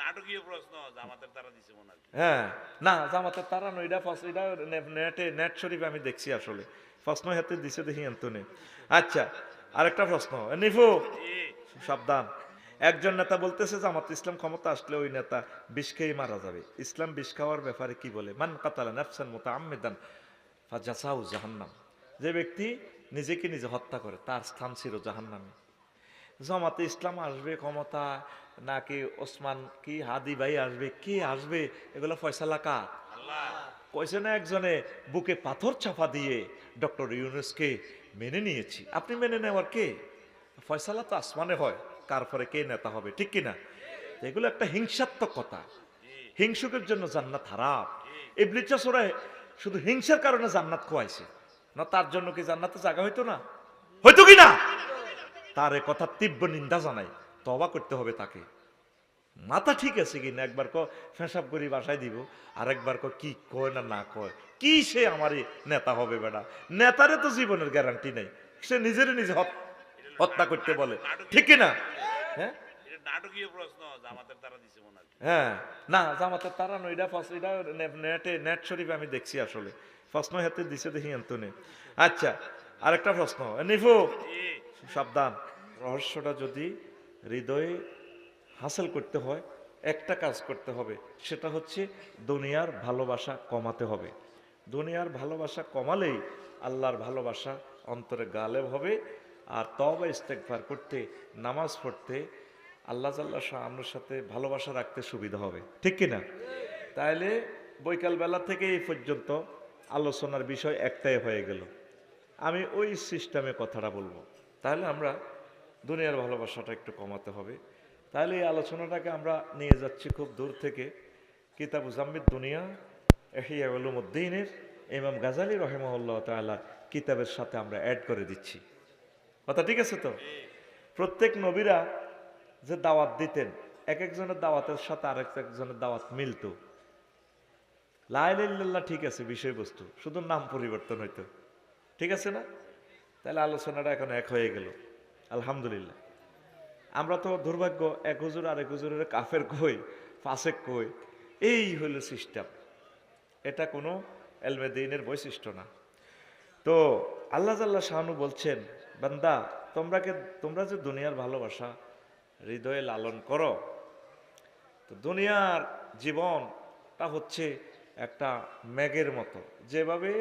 নাটকীয় প্রশ্ন জামাতের তারা দিছে মনে হয় না জামাতের তারা এটা ফার্স্ট এটা নেটে নেট শরীফে আমি দেখছি আসলে। প্রশ্ন হাতে দিছে দেখি এন্তনে আচ্ছা আরেকটা প্রশ্ন। নিফু সাবধান। একজন নেতা বলতেছে জামাত ইসলাম ক্ষমতা আসলে ওই নেতা বিষ খেয়ে মারা যাবে। ইসলাম বিষ খাওয়ার ব্যাপারে কি বলে? মান কাতালা নাফসান মতো আমেদান ফাজাসাউ জাহান্নাম। যে ব্যক্তি নিজেকে নিজে হত্যা করে তার স্থান ছিল জাহান্নামে। জামাতে ইসলাম আসবে ক্ষমতা নাকি ওসমান কি হাদি ভাই আসবে, কি আসবে, এগুলো ফয়সালা কার? কইছে না একজনে, বুকে পাথর চাপা দিয়ে ডক্টর ইউনুসকে মেনে নিয়েছি। আপনি মেনে নেওয়ার কে? ফয়সালা তো আসমানে হয়, কার পরে কে নেতা হবে, ঠিক কিনা? এগুলো একটা হিংসাত্মক কথা। হিংসুকের জন্য জান্নাত হারাম। ইবলিচা সোরায় শুধু হিংসার কারণে জান্নাত খোয়াইছে। না তার জন্য কি জান্নাতে জায়গা হইতো না? হইতো কি না? তার কথা তীব্র নিন্দা জানাই তবা করতে হবে তাকে। মাথা ঠিক আছে কিনা একবার ক ফেসাব করি বাসায় দিব। আর একবার ক কি কয় না না কয়? কি সে আমারই নেতা হবে বেটা? নেতারে তো জীবনের গ্যারান্টি নেই। সে নিজের নিজে হত্যা করতে বলে। ঠিক না হ্যাঁ? এটা নাটকীয় প্রশ্ন জামাতের তারা দিছে মনে হ্যাঁ। না জামাতের তারা নয় এটা ফার্স্ট এটা নেটে নেট শরীফে আমি দেখছি আসলে। প্রশ্ন হাতে দিছে দেখি এন্তনে। আচ্ছা আরেকটা প্রশ্ন। নিফু সাবধান। রহস্যটা যদি হৃদয়ে হাসিল করতে হয়, একটা কাজ করতে হবে, সেটা হচ্ছে দুনিয়ার ভালোবাসা কমাতে হবে। দুনিয়ার ভালোবাসা কমালেই আল্লাহর ভালোবাসা অন্তরে গালেব হবে আর তবে ইস্তেকফার করতে, নামাজ পড়তে আল্লাহ জাল্লাহ শাহানুর সাথে ভালোবাসা রাখতে সুবিধা হবে। ঠিক কিনা? তাইলে বৈকালবেলা থেকে এই পর্যন্ত আলোচনার বিষয় একটাই হয়ে গেল। আমি ওই সিস্টেমে কথাটা বলব। তাহলে আমরা দুনিয়ার ভালোবাসাটা একটু কমাতে হবে। তাহলে এই আলোচনাটাকে আমরা নিয়ে যাচ্ছি খুব দূর থেকে। কিতাবু জাম্মিদ দুনিয়া এহিয়া ইমাম গাজালি রহেমাল্লাহ তাআলা কিতাবের সাথে আমরা অ্যাড করে দিচ্ছি। কথা ঠিক আছে তো? প্রত্যেক নবীরা যে দাওয়াত দিতেন এক একজনের দাওয়াতের সাথে আরেক একজনের দাওয়াত মিলতো। লাইল্লাহ ঠিক আছে বিষয়বস্তু শুধু নাম পরিবর্তন হইতো। ঠিক আছে না? তাহলে আলোচনাটা এখন এক হয়ে গেল। আলহামদুলিল্লাহ। আমরা তো দুর্ভাগ্য, এক হুজুর আর এক হুজুরের কাফের কই, ফাসেক কই, এই হলো সিস্টেম। এটা কোনো এলমেদিনের বৈশিষ্ট্য না। তো আল্লাহ জাল্লাহ শাহানু বলছেন, বান্দা তোমরাকে তোমরা যে দুনিয়ার ভালোবাসা হৃদয়ে লালন করো, তো দুনিয়ার জীবনটা হচ্ছে একটা মেঘের মতো। যেভাবে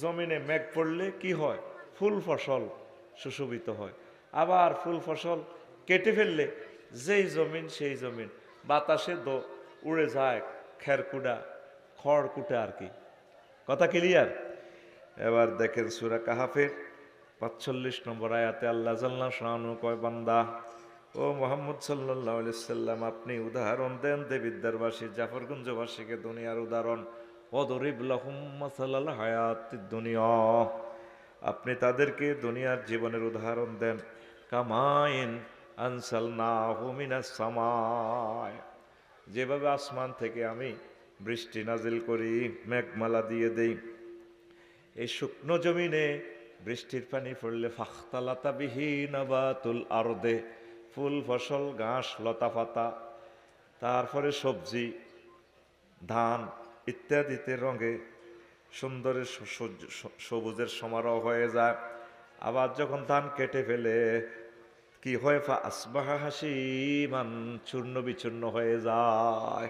জমিনে মেঘ পড়লে কি হয়? ফুল ফসল সুশোভিত হয়। আবার ফুল ফসল কেটে ফেললে যেই জমিন, সেই জমিন। বাতাসে দো, উড়ে যায় খেরকুটা খড়কুটা আর কি। কথা ক্লিয়ার এবার দেখেন সুরা কাহাফের পাঁচচল্লিশ নম্বর আয়াতে আল্লাহ জাল্লা শাহানু কয়, বান্দা, ও মোহাম্মদ সাল্লাহ সাল্লাম, আপনি উদাহরণ দেন দেবিদ্যারবাসী জাফরগঞ্জবাসীকে দুনিয়ার উদাহরণ। অদরিব লহুম মাসালাল হায়াত দুনিয়া। আপনি তাদেরকে দুনিয়ার জীবনের উদাহরণ দেন। কামাইন আনসাল না হুমিনাস সামায়। যেভাবে আসমান থেকে আমি বৃষ্টি নাজিল করি, মেঘমালা দিয়ে দেই, এই শুকনো জমিনে বৃষ্টির পানি পড়লে ফাখতালাতা বিহীন আবাতুল আরদে, ফুল, ফসল, ঘাস, লতা পাতা, তারপরে সবজি, ধান ইত্যাদিতে রঙে সুন্দরের সু- সু- সু- সবুজের সমারোহ হয়ে যায়। আবার যখন ধান কেটে ফেলে কি হয়? ফা আসবাহা হাসিমান, চূর্ণ বিচূর্ণ হয়ে যায়।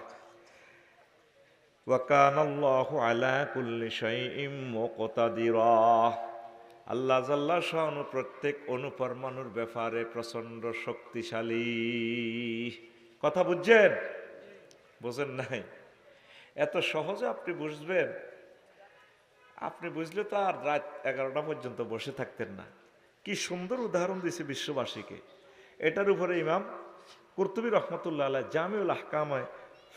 ওয়াকান আল্লাহু আলা কুল্লি শাইইম মুকতাদিরা। আল্লাহ জাল্লা শাহানু প্রত্যেক অনুপরমাণুর ব্যাপারে প্রচণ্ড শক্তিশালী। কথা বুঝছেন? বুঝেন নাই? এত সহজে আপনি বুঝবেন? আপনি বুঝলে তো আর রাত এগারোটা পর্যন্ত বসে থাকতেন না। কি সুন্দর উদাহরণ দিয়েছে বিশ্ববাসীকে। এটার উপরে ইমাম কর্তুবী রহমতুল্লাহ আলাহ জামিউল আহকামায়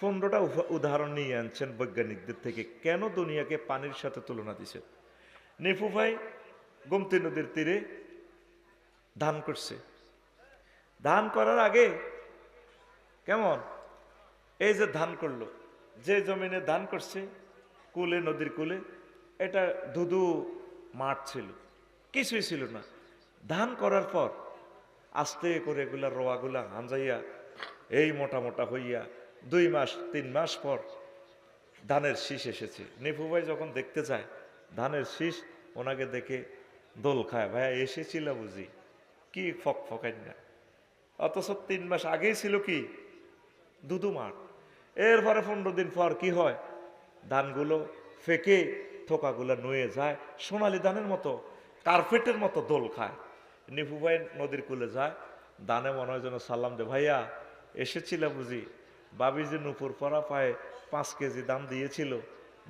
পনেরোটা উদাহরণ নিয়ে আনছেন বৈজ্ঞানিকদের থেকে, কেন দুনিয়াকে পানির সাথে তুলনা দিছে? নিফু ভাই গোমতী নদীর তীরে ধান করছে। ধান করার আগে কেমন? এই যে ধান করল, যে জমিনে ধান করছে, কুলে, নদীর কুলে, এটা ধুধু মাঠ ছিল, কিছুই ছিল না। ধান করার পর আস্তে করে এগুলা রোয়াগুলা হাঞ্জাইয়া এই মোটা মোটা হইয়া দুই মাস, তিন মাস পর ধানের শীষ এসেছে। নিপু ভাই যখন দেখতে যায় ধানের শীষ, ওনাকে দেখে দোল খায়, ভাইয়া, এসেছিল বুঝি। কি ফক ফকাই না? অথচ তিন মাস আগেই ছিল কি? দুদু মাঠ। এরপরে পনেরো দিন পর কি হয়? ধানগুলো ফেকে থোকাগুলো নুয়ে যায়, সোনালি ধানের মতো, কার্পেটের মতো দোল খায়। নিপু ভাই নদীর কুলে যায় দানে মনে হয় যেন সাল্লাম দে ভাইয়া এসেছিল বুঝি বাবি যে নুপুর পরা পায়ে পাঁচ কেজি দাম দিয়েছিল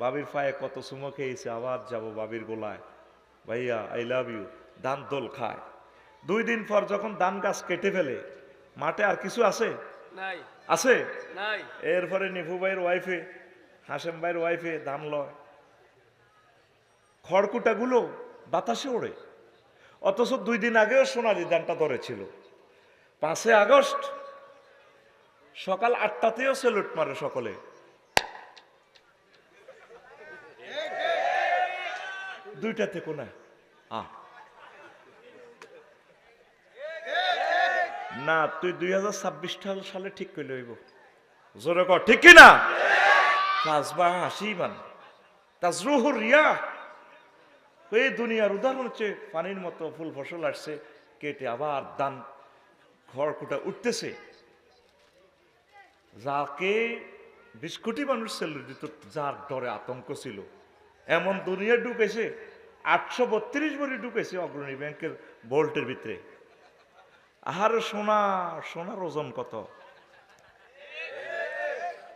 বাবির পায়ে কত সুমো খেয়েছে আবার যাব বাবির গোলায়। ভাইয়া আই লাভ ইউ দান দোল খায়। দুই দিন পর যখন ধান গাছ কেটে ফেলে মাঠে আর কিছু আছে? নাই। আছে? নাই। এরপরে নিভু ভাইয়ের ওয়াইফে হাসেম ভাইয়ের ওয়াইফে ধান লয়। খড়কুটাগুলো বাতাসে ওড়ে। অথচ দুই দিন আগেও সোনালি ধানটা ধরেছিল। পাঁচে আগস্ট সকাল আটটাতেও সেলুট মারে সকলে। দুইটাতে কোনা আ না, তুই দুই হাজার ছাব্বিশ সালে ঠিক করলে হইব। জোরে কর, ঠিক কি না কাজবা হাসি মান তাজরুহ রিয়া এই দুনিয়ার উদাহরণ হচ্ছে পানির মতো ফুল ফসল আসছে, কেটে আবার দান খড়কুটা উঠতেছে। যাকে বিশ কোটি মানুষ ছিল দিত, যার ডরে আতঙ্ক ছিল। এমন দুনিয়া ঢুকেছে, আটশো বত্রিশ বড়ি ঢুকেছে অগ্রণী ব্যাংকের বোল্টের ভিতরে। আহার সোনা, সোনার ওজন কত?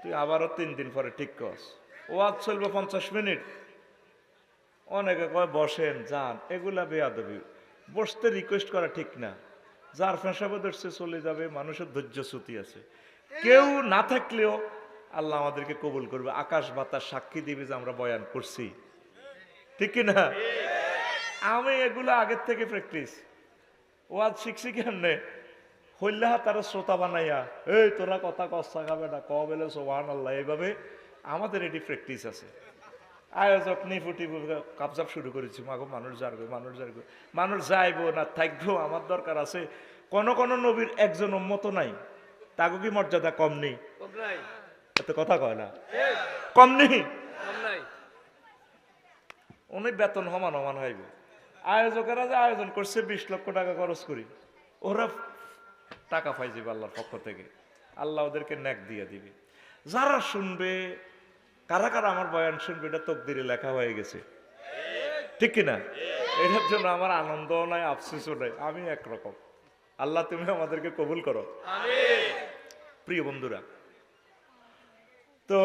তুই আবারও তিন দিন পরে ঠিক করস। ও আজ চলবে পঞ্চাশ মিনিট। অনেকে কয়, বসেন, যান। এগুলা বেয়াদবি। বসতে রিকোয়েস্ট করা ঠিক না। যার ফেঁসাবে ধরছে, চলে যাবে। মানুষের ধৈর্য শ্রুতি আছে। কেউ না থাকলেও আল্লাহ আমাদেরকে কবুল করবে। আকাশ বাতাস সাক্ষী দিবে যে আমরা বয়ান করছি। ঠিক না আমি এগুলো আগের থেকে প্র্যাকটিস ও আজ শিখছি কেমনে? হইল্লাহা তারা শ্রোতা বানাইয়া, এই, তোরা কথা কস্তা খাবে না ক সোহান আল্লাহ এইভাবে আমাদের এটি প্র্যাকটিস আছে। আয়োজক নিফুটি কাবজাব শুরু করেছি। মাগো মানুষ যারবে মানুষ যারবে মানুষ যাইবো না থাকব আমার দরকার আছে। কোন কোন নবীর একজন উম্মত নাই। তাকে কি মর্যাদা কম নেই? এত কথা কয় না। কম নেই? উনি বেতন সমান সমান হইব। আয়োজকেরা যে আয়োজন করছে বিশ লক্ষ টাকা খরচ করি ওরা টাকা পাই যাবে আল্লাহর পক্ষ থেকে। আল্লাহ ওদেরকে ন্যাক দিয়ে দিবে। যারা শুনবে কারা কারা আমার বয়ান শুনবে, এটা তকদিরে লেখা হয়ে গেছে। ঠিক কিনা? এটার জন্য আমার আনন্দও নাই, আফসোসও নাই, আমি একরকম। আল্লাহ তুমি আমাদেরকে কবুল করো। প্রিয় বন্ধুরা, তো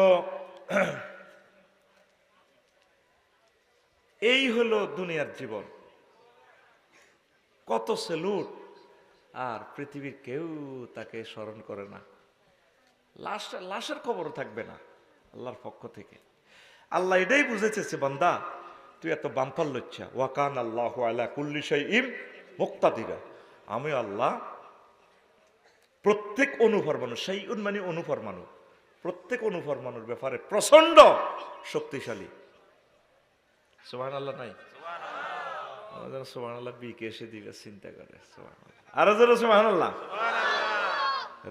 এই হলো দুনিয়ার জীবন। কত সেলুট, আর পৃথিবীর কেউ তাকে স্মরণ করে না। লাশ, লাশের খবরও থাকবে না। আল্লাহর পক্ষ থেকে। আল্লাহ এটাই বুঝেছে বান্দা তুই এত বাম্পার লচ্ছা ওয়াকান আল্লাহ আলা কুল্লি ইম মুক্তাদিরা। আমি আল্লাহ প্রত্যেক অনুপরমাণু সেই মানে অনুপরমাণু। প্রত্যেক অনুপরমাণুর ব্যাপারে প্রচণ্ড শক্তিশালী। সোহান আল্লাহ নাই সোহান আল্লাহ বিকে এসে দিবে চিন্তা করে। আরও জোরে সোহান আল্লাহ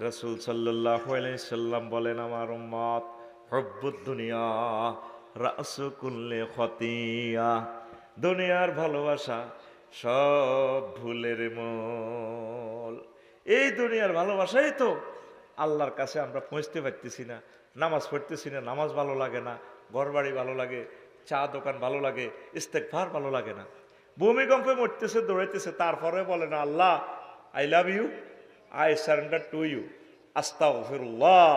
রসুল সাল্লাহ সাল্লাম বলেন আমার উম্মত হব্বুদ দুনিয়া রাসুকুল্লে খতিয়া দুনিয়ার ভালোবাসা সব ভুলের মূল। এই দুনিয়ার ভালোবাসাই তো আল্লাহর কাছে আমরা পৌঁছতে পারতেছি না, নামাজ পড়তেছি না, নামাজ ভালো লাগে না, ঘরবাড়ি ভালো লাগে, চা দোকান ভালো লাগে ইস্তেকভার ভালো লাগে না। ভূমিকম্পে মরতেছে, দৌড়াইতেছে, তারপরে বলে না, আল্লাহ I love you I surrender to you আস্তাগফিরুল্লাহ,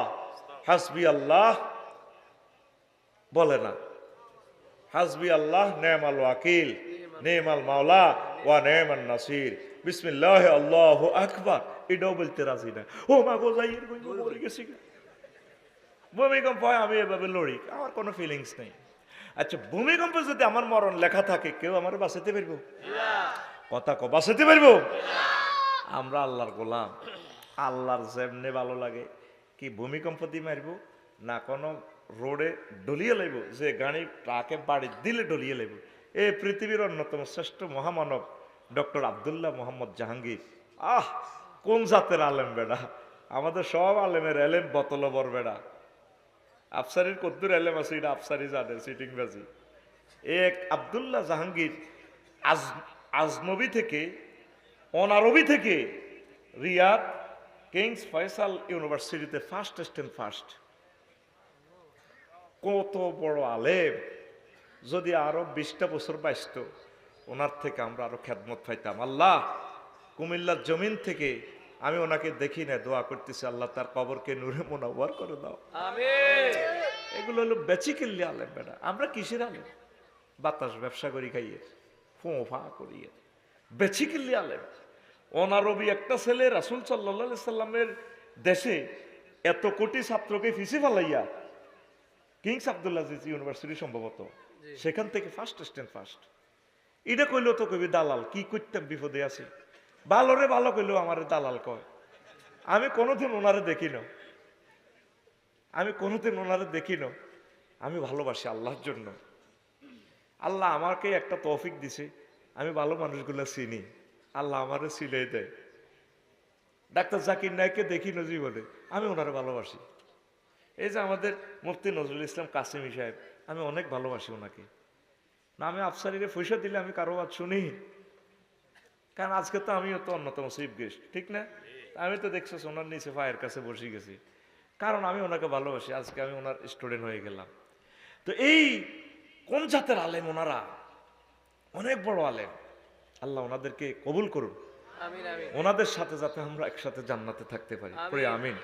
হাসবি আল্লাহ বলে না। হাসবি আল্লাহ, নেমাল ওয়াকিল, নেমাল মাওলা, ওয়া নেমান নাসির। বিসমিল্লাহ, আল্লাহ আকবার। এটাও বলতে রাজি না। ও মা গো যাই মরে গেছি। ভূমিকম্প হয়, আমি এভাবে লড়ি। আমার কোনো ফিলিংস নেই। আচ্ছা ভূমিকম্পে যদি আমার মরণ লেখা থাকে, কেউ আমার বাঁচাতে পারব? কথা ক বাঁচাতে পারব? আমরা আল্লাহর গোলাম। আল্লাহর যেমনে ভালো লাগে, কি ভূমিকম্প দিয়ে মারব, না কোনো রোডে ডলিয়ে লাইব, যে গাড়ি ট্রাকে বাড়ি দিলে ডলিয়ে লাইব। এ পৃথিবীর অন্যতম শ্রেষ্ঠ মহামানব, ডক্টর আবদুল্লাহ মোহাম্মদ জাহাঙ্গীর। আহ, কোন জাতের আলেম বেড়া? আমাদের সব আলেমের এলেম বোতল বরবেড়া আফসারির কদ্দুর এলেম আছে, এটা আফসারি জানে সিটিং বাজি এক আবদুল্লাহ জাহাঙ্গীর আজ, আজনবী থেকে, অনারবি থেকে রিয়াদ কিংস ফয়সাল ইউনিভার্সিটিতে ফার্স্ট অ্যান্ড ফার্স্ট কত বড় আলেম। যদি আরও বিশটা বছর বাইসত ওনার থেকে আমরা আরও খ্যাতমত পাইতাম। আল্লাহ কুমিল্লার জমিন থেকে আমি ওনাকে দেখি না দোয়া করতেছি আল্লাহ তার কবরকে নূরে মোনাওয়ার করে দাও। এগুলো হলো বেচিকেলি আলেম বেটা। আমরা কিসের আলেম? বাতাস ব্যবসা করি খাইয়ে ফোঁ ফা করিয়ে। বেচিকেলি আলেম। অনারবি একটা ছেলে রাসুল সাল্লা সাল্লামের দেশে এত কোটি ছাত্রকে ফিসে ফেলাইয়া কিংস আবদুল্লাহ ইউনিভার্সিটি সম্ভবত। সেখান থেকে ফার্স্ট স্ট্যান্ড ফার্স্ট এটা কইলেও তো কবি দালাল কি করতাম বিপদে আছি? ভালোরে ভালো কইলেও আমার দালাল কয়। আমি কোনোদিন ওনারে দেখি না আমি কোনোদিন ওনারে দেখি না আমি ভালোবাসি আল্লাহর জন্য। আল্লাহ আমাকে একটা তৌফিক দিছে। আমি ভালো মানুষগুলো চিনি। আল্লাহ আমারে চিনে দেয়। ডাক্তার জাকির নায়ককে দেখি না জীবনে। আমি ওনারে ভালোবাসি। এই যে আমাদের মুফতি নজরুল ইসলাম কাসিমি সাহেব আমি অনেক ভালোবাসি ওনাকে। না আমি আফসারিরে পয়সা দিলে আমি কারও বাদ শুনি। কারণ আজকে তো আমিও তো অন্যতম চিফ গেস্ট ঠিক না? আমি তো দেখছ ওনার নিচে পায়ের কাছে বসে গেছি। কারণ আমি ওনাকে ভালোবাসি আজকে আমি ওনার স্টুডেন্ট হয়ে গেলাম। তো এই কোন জাতের আলেম ওনারা? অনেক বড় আলেম। আল্লাহ ওনাদেরকে কবুল করুন ওনাদের সাথে যাতে আমরা একসাথে জান্নাতে থাকতে পারি। প্রিয় আমিন।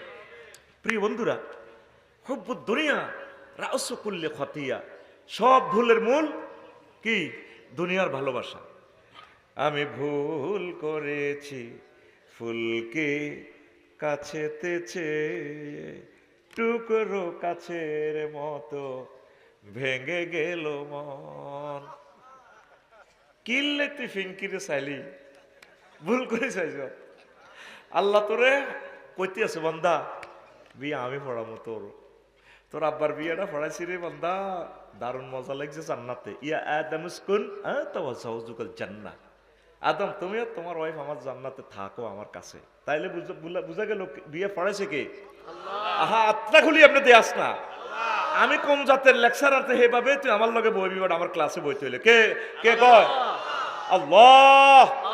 প্রিয় বন্ধুরা হুব্বু দুনিয়া, রাউস কুল্লে খতিয়া সব ভুলের মূল কি? দুনিয়ার ভালোবাসা। আমি ভুল করেছি, ফুলকে কাছেতেছে টুকরো কাছের মতো ভেঙে গেল মন। কিল্লে তুই ফিঙ্কিরে চাইলি ভুল করে চাইছ আল্লাহ তোরে কইতে আছে, বন্দা বি আমি পড়াবো তোর। তোর আব্বার বিয়েটা পড়াইছি রে বন্দা। দারুণ মজা লাগছে জান্নাতে। ইয়া আদম স্কুন তোমার সহজুকাল জান্না আদম তুমিও তোমার ওয়াইফ আমার জান্নাতে থাকো আমার কাছে। তাইলে বুঝা- গেল বিয়ে পড়াইছে কে? আহা আত্মা খুলি আপনি দেয়াস না। আমি কোন জাতের লেকচারার হে ভাবে তুই আমার লগে বই বিবাদ আমার ক্লাসে বই তৈলে। কে? কে কয়? আল্লাহ।